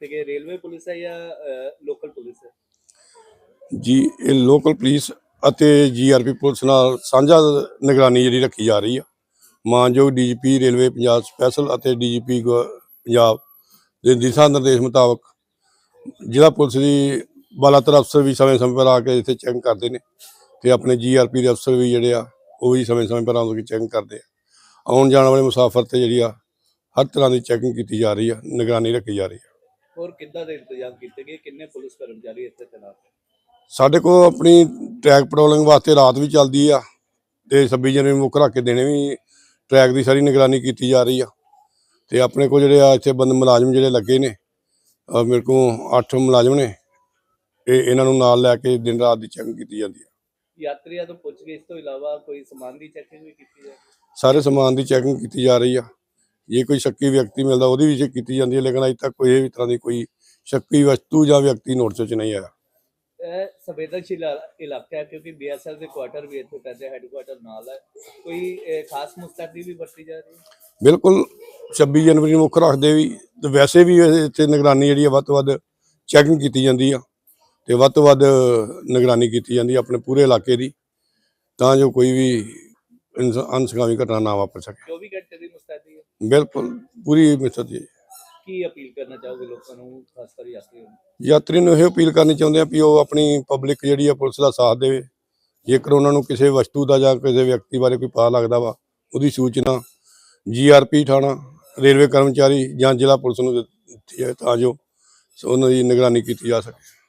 ਕੀਤੇ ਗਏ railway police ਹੈ ਜਾਂ ਲੋਕਲ ਪੁਲਿਸ ਹੈ? ਜੀ, ਇਹ ਲੋਕਲ ਪੁਲਿਸ ਅਤੇ ਜੀਆਰਪੀ ਪੁਲਿਸ ਨਾਲ ਸਾਂਝਾ ਨਿਗਰਾਨੀ ਜਿਹੜੀ ਰੱਖੀ ਜਾ ਰਹੀ ਆ। ਮਾਨਯੋਗ ਡੀਜੀਪੀ ਰੇਲਵੇ ਪੰਜਾਬ ਸਪੈਸ਼ਲ ਅਤੇ ਡੀਜੀਪੀ ਪੰਜਾਬ ਦੇ ਦਿਸ਼ਾ ਨਿਰਦੇਸ਼ ਮੁਤਾਬਕ ਜ਼ਿਲ੍ਹਾ ਪੁਲਿਸ ਦੀ ਬਾਲਾਤਰ ਅਫਸਰ ਵੀ ਸਮੇਂ-ਸਮੇਂ ਪਰ ਆ ਕੇ ਇੱਥੇ ਚੈੱਕ ਕਰਦੇ ਨੇ ਤੇ ਆਪਣੇ ਜੀਆਰਪੀ ਦੇ ਅਫਸਰ ਵੀ ਜਿਹੜੇ ਆ, ਉਹ ਵੀ ਸਮੇਂ-ਸਮੇਂ ਪਰ ਆ ਚੈੱਕ ਕਰਦੇ ਆ। ਆਉਣ ਜਾਣ ਵਾਲੇ ਮੁਸਾਫਰ ਤੇ ਜਿਹੜੀ ਆ, ਹਰ ਤਰ੍ਹਾਂ ਦੀ ਚੈਕਿੰਗ ਕੀਤੀ ਜਾ ਰਹੀ ਆ, ਨਿਗਰਾਨੀ ਰੱਖੀ ਜਾ ਰਹੀ ਆ। ਹੋਰ ਕਿੱਦਾਂ ਦੇ ਇੰਤਜ਼ਾਮ ਕੀਤੇ ਗਏ? ਕਿੰਨੇ ਪੁਲਿਸ ਕਰਮਚਾਰੀ ਇੱਥੇ ਤੈਨਾਤ ਹੈ ਸਾਡੇ ਕੋਲ ਆਪਣੀ ਟਰੈਕ ਪੈਟਰੋਲਿੰਗ ਵਾਸਤੇ ਰਾਤ ਵੀ ਚੱਲਦੀ ਆ ਤੇ 26 ਜਨਵਰੀ ਨੂੰ ਮੁੱਖ ਰੱਖ ਕੇ ਦਿਨੇ ਵੀ ਟਰੈਕ ਦੀ ਸਾਰੀ ਨਿਗਰਾਨੀ ਕੀਤੀ ਜਾ ਰਹੀ ਆ। ਤੇ ਆਪਣੇ ਕੋਲ ਜਿਹੜੇ ਆ ਇੱਥੇ ਬੰਦ ਮੁਲਾਜ਼ਮ ਜਿਹੜੇ ਲੱਗੇ ਨੇ ਮੇਰੇ ਕੋਲ 8 ਮੁਲਾਜ਼ਮ ਨੇ। ਇਹ ਇਹਨਾਂ ਨੂੰ ਨਾਲ ਲੈ ਕੇ ਦਿਨ ਰਾਤ ਦੀ ਚੈਕਿੰਗ ਕੀਤੀ ਜਾਂਦੀ ਆ। ਯਾਤਰੀਆਂ ਤੋਂ ਪੁੱਛ ਗਏ ਇਸ ਤੋਂ ਇਲਾਵਾ ਕੋਈ ਸਮਾਨ ਦੀ ਚੈਕਿੰਗ ਵੀ ਕੀਤੀ ਜਾਏ ਸਾਰੇ ਸਮਾਨ ਦੀ ਚੈਕਿੰਗ ਕੀਤੀ ਜਾ ਰਹੀ ਆ। ਜੇ ਕੋਈ ਸ਼ੱਕੀ ਵਿਅਕਤੀ ਮਿਲਦਾ ਉਹਦੀ ਵੀ check ਕੀਤੀ ਜਾਂਦੀ ਹੈ ਲੇਕਿਨ ਅਜੇ ਤੱਕ ਕੋਈ ਵੀ ਤਰ੍ਹਾਂ ਦੀ ਕੋਈ ਸ਼ੱਕੀ ਵਸਤੂ ਜਾਂ ਵਿਅਕਤੀ ਨੋਟਿਸ 'ਚ ਨਹੀਂ ਆਇਆ। ਇਹ ਸੰਵੇਦਨਸ਼ੀਲ ਇਲਾ- ਇਲਾਕਾ ਹੈ ਕਿਉਂਕਿ ਬੀਐਸਐਲ ਦੇ ਕੁਆਟਰ ਵੀ ਇੱਥੇ ਪੈਂਦੇ ਹੈੱਡਕੁਆਟਰ ਨਾਲ ਹੈ। ਕੋਈ ਖਾਸ ਮੁਸਤੈਦੀ ਵੀ ਵਰਤੀ ਜਾ ਰਹੀ ਹੈ? ਬਿਲਕੁਲ 26 ਜਨਵਰੀ ਨੂੰ ਮੁੱਖ ਰੱਖਦੇ ਵੀ ਤੇ ਵੈਸੇ ਵੀ ਇਹ ਇੱਥੇ ਨਿਗਰਾਨੀ ਜਿਹੜੀ ਆ ਵੱਧ ਤੋਂ ਵੱਧ ਚੈਕਿੰਗ ਕੀਤੀ ਜਾਂਦੀ ਆ ਤੇ ਵੱਧ ਤੋਂ ਵੱਧ ਨਿਗਰਾਨੀ ਕੀਤੀ ਜਾਂਦੀ ਆ ਆਪਣੇ ਪੂਰੇ ਇਲਾਕੇ ਦੀ ਤਾਂ ਜੋ ਕੋਈ ਵੀ ਅਨਸਕਾਮੀ ਘਟਨਾ ਨਾ ਵਾਪਰ ਸਕੇ। 24 ਘੰਟੇ ਹੈ ਬਿਲਕੁਲ ਪੂਰੀ ਮਿਸਤ ਜੀ। ਕੀ ਅਪੀਲ ਕਰਨਾ ਚਾਹੋਗੇ ਲੋਕਾਂ ਨੂੰ ਖਾਸ ਕਰ ਯਾਤਰੀਆਂ ਨੂੰ? ਯਾਤਰੀ ਨੂੰ ਇਹ ਅਪੀਲ ਕਰਨੀ ਚਾਹੁੰਦੇ ਆ ਵੀ ਉਹ ਆਪਣੀ ਪਬਲਿਕ ਜਿਹੜੀ ਆ ਪੁਲਿਸ ਦਾ ਸਾਥ ਦੇਵੇ। ਜੇਕਰ ਉਹਨਾਂ ਨੂੰ ਕਿਸੇ ਵਸਤੂ ਦਾ ਜਾਂ ਕਿਸੇ ਵਿਅਕਤੀ ਬਾਰੇ ਕੋਈ ਪਤਾ ਲੱਗਦਾ ਵਾ ਉਹਦੀ ਸੂਚਨਾ ਜੀਆਰਪੀ ਥਾਣਾ ਰੇਲਵੇ ਕਰਮਚਾਰੀ ਜਾਂ ਜ਼ਿਲ੍ਹਾ ਪੁਲਿਸ ਨੂੰ ਦਿੱਤੀ ਹੈ ਤਾਂ ਜੋ ਉਹਨਾਂ ਦੀ ਨਿਗਰਾਨੀ ਕੀਤੀ ਜਾ ਸਕੇ।